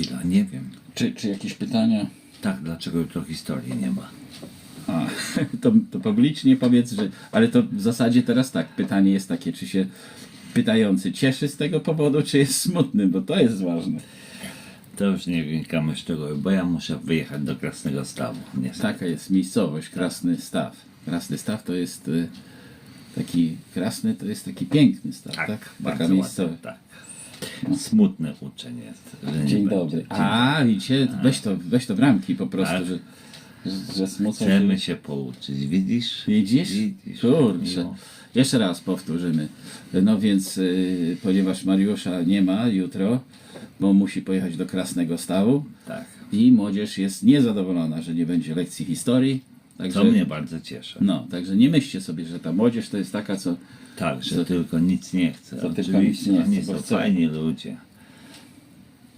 chwila, nie wiem. Czy, czy jakieś pytania? Tak, dlaczego jutro historii nie ma? A, to, to publicznie powiedz, że. Ale to w zasadzie teraz tak. Pytanie jest takie, czy się pytający cieszy z tego powodu, czy jest smutny, bo to jest ważne. To już nie wnikamy w szczegóły, bo ja muszę wyjechać do Krasnego Stawu. Niestety. Taka jest miejscowość, Krasny Staw. Krasny Staw to jest y, taki, Krasny to jest taki piękny staw, tak? Tak, Taka bardzo ładnie, tak. Smutny uczeń jest. że nie Dzień będzie. dobry. A, widzicie, weź to, weź to bramki po prostu, Tak. że, że, że smutno Chcemy się pouczyć, widzisz? Widzisz? Widzisz, Kurczę. miło. Jeszcze raz powtórzymy. No więc, y, ponieważ Mariusza nie ma jutro, bo musi pojechać do Krasnego Stawu Tak. i młodzież jest niezadowolona, że nie będzie lekcji historii. Także, To mnie bardzo cieszy. No, także nie myślcie sobie, że ta młodzież to jest taka, co Tak, że Co- tylko nic nie chce. co tylko nic nie chce, bo są fajni ludzie.